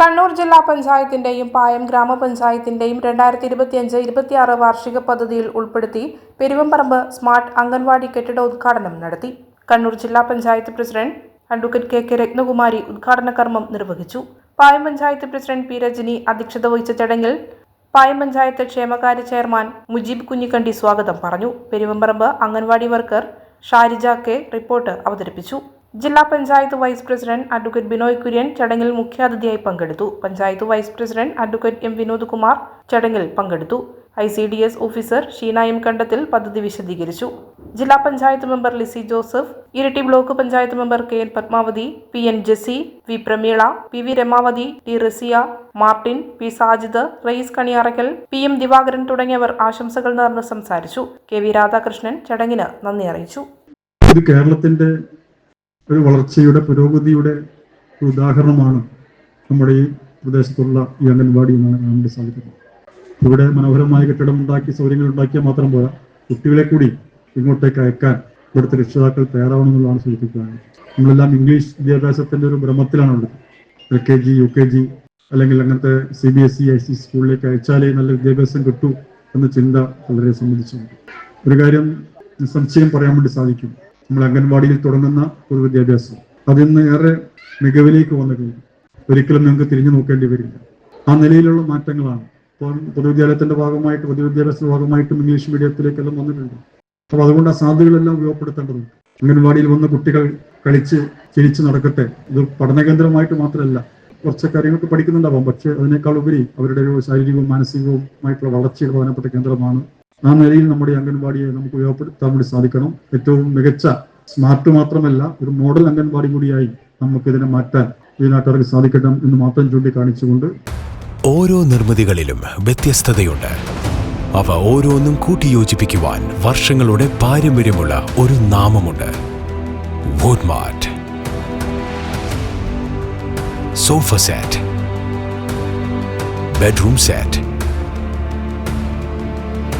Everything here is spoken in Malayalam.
കണ്ണൂർ ജില്ലാ പഞ്ചായത്തിന്റെയും പായം ഗ്രാമപഞ്ചായത്തിന്റെയും രണ്ടായിരത്തി ഇരുപത്തിയഞ്ച് ഇരുപത്തിയാറ് വാർഷിക പദ്ധതിയിൽ ഉൾപ്പെടുത്തി പെരുവമ്പറമ്പ് സ്മാർട്ട് അംഗൻവാടി കെട്ടിട ഉദ്ഘാടനം നടത്തി. കണ്ണൂർ ജില്ലാ panchayat president advocate K K Rathnakumari ഉദ്ഘാടന കർമ്മം നിർവഹിച്ചു. പായം പഞ്ചായത്ത് പ്രസിഡന്റ് പി രജനി അധ്യക്ഷത വഹിച്ച ചടങ്ങിൽ പായം പഞ്ചായത്ത് ക്ഷേമകാര്യ ചെയർമാൻ മുജീബ് കുഞ്ഞിക്കണ്ടി സ്വാഗതം പറഞ്ഞു. Peruvamparamba anganwadi worker Sharija K report അവതരിപ്പിച്ചു. ജില്ലാ panchayat vice president advocate Binoy Kurian ചടങ്ങിൽ മുഖ്യാതിഥിയായി പങ്കെടുത്തു. Panchayat vice president advocate M Vinod Kumar ചടങ്ങിൽ പങ്കെടുത്തു. I C D S officer Sheena M Kandathil പദ്ധതി വിശദീകരിച്ചു. ജില്ലാ panchayat member Lissy Joseph Iritty block panchayat member K N Padmavathi P N Jessy V Prameela P V Ramavathi T Raziya Martin P Sajid Rayees Kaniyarakkal P M Divakaran തുടങ്ങിയവർ ആശംസകൾ നേർന്ന് സംസാരിച്ചു. കെ വി രാധാകൃഷ്ണൻ ചടങ്ങിന് നന്ദി അറിയിച്ചു. ഇത് കേരളത്തിന്റെ ഒരു വളർച്ചയുടെ പുരോഗതിയുടെ ഉദാഹരണമാണ് നമ്മുടെ ഈ പ്രദേശത്തുള്ള ഈ അംഗൻവാടി എന്നാണ് കാണാൻ സാധിക്കുന്നത് ഇവിടെ മനോഹരമായ കെട്ടിടം ഉണ്ടാക്കി സൗകര്യങ്ങൾ ഉണ്ടാക്കിയാൽ മാത്രം പോരാ. കുട്ടികളെ കൂടി ഇങ്ങോട്ടേക്ക് അയക്കാൻ ഇവിടുത്തെ രക്ഷിതാക്കൾ തയ്യാറാവണമെന്നുള്ളതാണ് സൂചിപ്പിക്കുന്നത് നമ്മളെല്ലാം ഇംഗ്ലീഷ് വിദ്യാഭ്യാസത്തിന്റെ ഒരു ഭ്രമത്തിലാണ് ഉള്ളത്. L K G U K G അല്ലെങ്കിൽ അങ്ങനത്തെ C B S E I C സ്കൂളിലേക്ക് അയച്ചാലേ നല്ല വിദ്യാഭ്യാസം കിട്ടൂ എന്ന ചിന്ത വളരെ സംബന്ധിച്ചുണ്ട്. ഒരു കാര്യം സംശയം പറയാൻ വേണ്ടി സാധിക്കും. നമ്മൾ അംഗൻവാടിയിൽ തുടങ്ങുന്ന ഒരു വിദ്യാഭ്യാസം. അതിന്ന് ഏറെ മികവിലേക്ക് വന്നു കഴിഞ്ഞു ഒരിക്കലും നിങ്ങൾക്ക് തിരിഞ്ഞു നോക്കേണ്ടി വരില്ല. ആ നിലയിലുള്ള മാറ്റങ്ങളാണ് ഇപ്പോൾ പൊതുവിദ്യാലയത്തിന്റെ ഭാഗമായിട്ട് പൊതുവിദ്യാഭ്യാസത്തിന്റെ ഭാഗമായിട്ടും ഇംഗ്ലീഷ് മീഡിയത്തിലേക്കെല്ലാം വന്നിട്ടുണ്ട്. അപ്പോൾ അതുകൊണ്ട് ആ സാധ്യതകളെല്ലാം ഉപയോഗപ്പെടുത്തേണ്ടതുണ്ട്. അംഗൻവാടിയിൽ വന്ന കുട്ടികൾ കളിച്ച് ചിരിച്ച് നടക്കട്ടെ. ഇത് പഠന കേന്ദ്രമായിട്ട് മാത്രമല്ല കുറച്ച് കാര്യങ്ങൾക്ക് പഠിക്കുന്നുണ്ടാവാം. പക്ഷെ അതിനേക്കാൾ ഉപരി അവരുടെ ഒരു ശാരീരികവും മാനസികവുമായിട്ടുള്ള വളർച്ചയുടെ പ്രധാനപ്പെട്ട കേന്ദ്രമാണ് ആ നിലയിൽ നമ്മുടെ അംഗൻവാടിയെ നമുക്ക് ഉപയോഗപ്പെടുത്താൻ വേണ്ടി സാധിക്കണം. ഏറ്റവും മികച്ച സ്മാർട്ട് മാത്രമല്ല ഒരു മോഡൽ അംഗൻവാടി കൂടിയായി നമുക്ക് ഇതിനെ മാറ്റാൻ ഈ നാട്ടുകാർക്ക് സാധിക്കണം എന്ന് മാത്രം ചൂണ്ടിക്കാണിച്ചുകൊണ്ട് ഓരോ നിർമ്മിതികളിലും വ്യത്യസ്തതയുണ്ട്. അവ ഓരോന്നും കൂട്ടിയോജിപ്പിക്കുവാൻ വർഷങ്ങളുടെ പാരമ്പര്യമുള്ള ഒരു നാമമുണ്ട്. Woodmart sofa set bedroom set